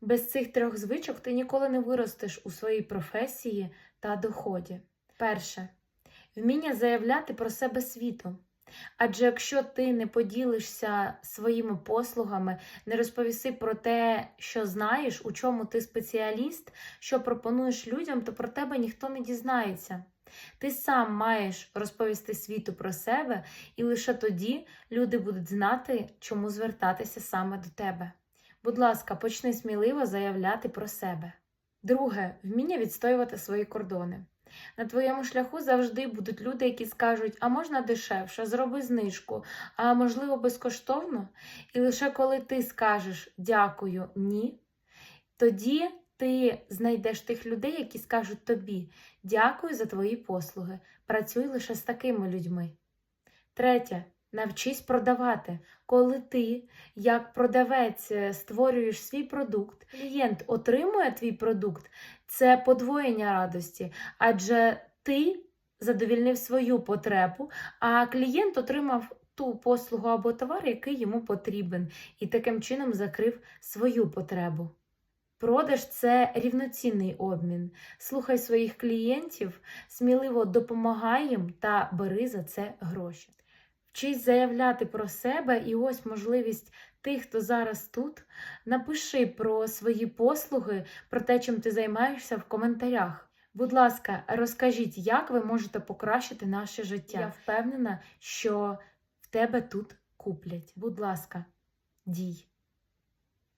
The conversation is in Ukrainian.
Без цих трьох звичок ти ніколи не виростеш у своїй професії та доході. Перше вміння заявляти про себе світу. Адже якщо ти не поділишся своїми послугами, не розповіси про те, що знаєш, у чому ти спеціаліст, що пропонуєш людям, то про тебе ніхто не дізнається. Ти сам маєш розповісти світу про себе, і лише тоді люди будуть знати, чому звертатися саме до тебе. Будь ласка, почни сміливо заявляти про себе. Друге вміння відстоювати свої кордони. На твоєму шляху завжди будуть люди, які скажуть, а можна дешевше, зроби знижку, а можливо безкоштовно. І лише коли ти скажеш дякую, ні, тоді ти знайдеш тих людей, які скажуть тобі дякую за твої послуги. Працюй лише з такими людьми. Третє. Навчись продавати. Коли ти, як продавець, е, створюєш свій продукт, клієнт отримує твій продукт, це подвоєння радості, адже ти задовільнив свою потребу, а клієнт отримав ту послугу або товар, який йому потрібен, і таким чином закрив свою потребу. Продаж це рівноцінний обмін. Слухай своїх клієнтів, сміливо допомагай їм та бери за це гроші. Вчись заявляти про себе, і ось можливість тих, хто зараз тут. Напиши про свої послуги, про те, чим ти займаєшся в коментарях. Будь ласка, розкажіть, як ви можете покращити наше життя. Я впевнена, що в тебе тут куплять. Будь ласка, дій.